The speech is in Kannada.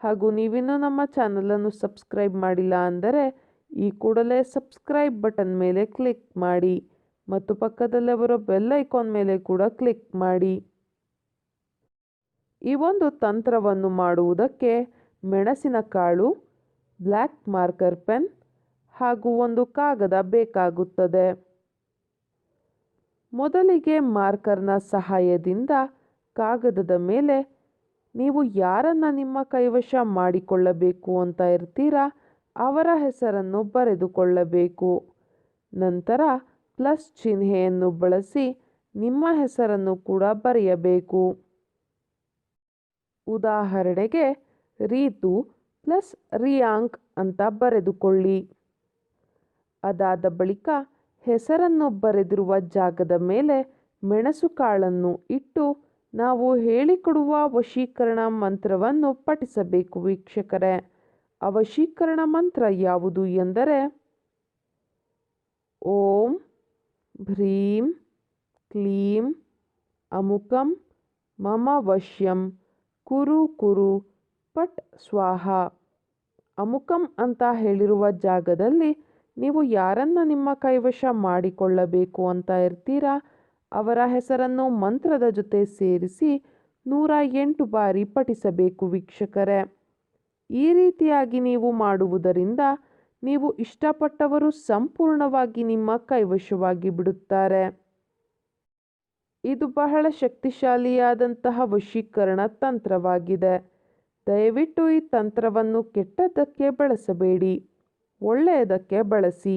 ಹಾಗೂ ನೀವಿನ್ನೂ ನಮ್ಮ ಚಾನಲನ್ನು ಸಬ್ಸ್ಕ್ರೈಬ್ ಮಾಡಿಲ್ಲ ಅಂದರೆ ಈ ಕೂಡಲೇ ಸಬ್ಸ್ಕ್ರೈಬ್ ಬಟನ್ ಮೇಲೆ ಕ್ಲಿಕ್ ಮಾಡಿ ಮತ್ತು ಪಕ್ಕದಲ್ಲೇ ಬರೋ ಬೆಲ್ ಐಕಾನ್ ಮೇಲೆ ಕೂಡ ಕ್ಲಿಕ್ ಮಾಡಿ. ಈ ಒಂದು ತಂತ್ರವನ್ನು ಮಾಡುವುದಕ್ಕೆ ಮೆಣಸಿನ ಕಾಳು, ಬ್ಲ್ಯಾಕ್ ಮಾರ್ಕರ್ ಪೆನ್ ಹಾಗೂ ಒಂದು ಕಾಗದ ಬೇಕಾಗುತ್ತದೆ. ಮೊದಲಿಗೆ ಮಾರ್ಕರ್ನ ಸಹಾಯದಿಂದ ಕಾಗದದ ಮೇಲೆ ನೀವು ಯಾರನ್ನ ನಿಮ್ಮ ಕೈವಶ ಮಾಡಿಕೊಳ್ಳಬೇಕು ಅಂತ ಇರ್ತೀರಾ? ಅವರ ಹೆಸರನ್ನು ಬರೆದುಕೊಳ್ಳಬೇಕು. ನಂತರ ಪ್ಲಸ್ ಚಿಹ್ನೆಯನ್ನು ಬಳಸಿ ನಿಮ್ಮ ಹೆಸರನ್ನು ಕೂಡ ಬರೆಯಬೇಕು. ಉದಾಹರಣೆಗೆ, ರೀತು ಪ್ಲಸ್ ರಿಯಾಂಕ್ ಅಂತ ಬರೆದುಕೊಳ್ಳಿ. ಅದಾದ ಬಳಿಕ ಹೆಸರನ್ನು ಬರೆದಿರುವ ಜಾಗದ ಮೇಲೆ ಮೆಣಸುಕಾಳನ್ನು ಇಟ್ಟು ನಾವು ಹೇಳಿಕೊಡುವ ವಶೀಕರಣ ಮಂತ್ರವನ್ನು ಪಠಿಸಬೇಕು ವೀಕ್ಷಕರೇ. ಅವಶೀಕರಣ ವಶೀಕರಣ ಮಂತ್ರ ಯಾವುದು ಎಂದರೆ, ಓಂ ಭ್ರೀಂ ಕ್ಲೀಂ ಅಮುಕಂ ಮಮ ವಶ್ಯಂ ಕುರು ಕುರು ಪಟ್ ಸ್ವಾಹ. ಅಮುಕಂ ಅಂತ ಹೇಳಿರುವ ಜಾಗದಲ್ಲಿ ನೀವು ಯಾರನ್ನ ನಿಮ್ಮ ಕೈವಶ ಮಾಡಿಕೊಳ್ಳಬೇಕು ಅಂತ ಇರ್ತೀರಾ? ಅವರ ಹೆಸರನ್ನು ಮಂತ್ರದ ಜೊತೆ ಸೇರಿಸಿ ನೂರ ಎಂಟು ಬಾರಿ ಪಠಿಸಬೇಕು ವೀಕ್ಷಕರೇ. ಈ ರೀತಿಯಾಗಿ ನೀವು ಮಾಡುವುದರಿಂದ ನೀವು ಇಷ್ಟಪಟ್ಟವರು ಸಂಪೂರ್ಣವಾಗಿ ನಿಮ್ಮ ಕೈವಶವಾಗಿ ಬಿಡುತ್ತಾರೆ. ಇದು ಬಹಳ ಶಕ್ತಿಶಾಲಿಯಾದಂತಹ ವಶೀಕರಣ ತಂತ್ರವಾಗಿದೆ. ದಯವಿಟ್ಟು ಈ ತಂತ್ರವನ್ನು ಕೆಟ್ಟದ್ದಕ್ಕೆ ಬಳಸಬೇಡಿ, ಒಳ್ಳೆಯದಕ್ಕೆ ಬಳಸಿ.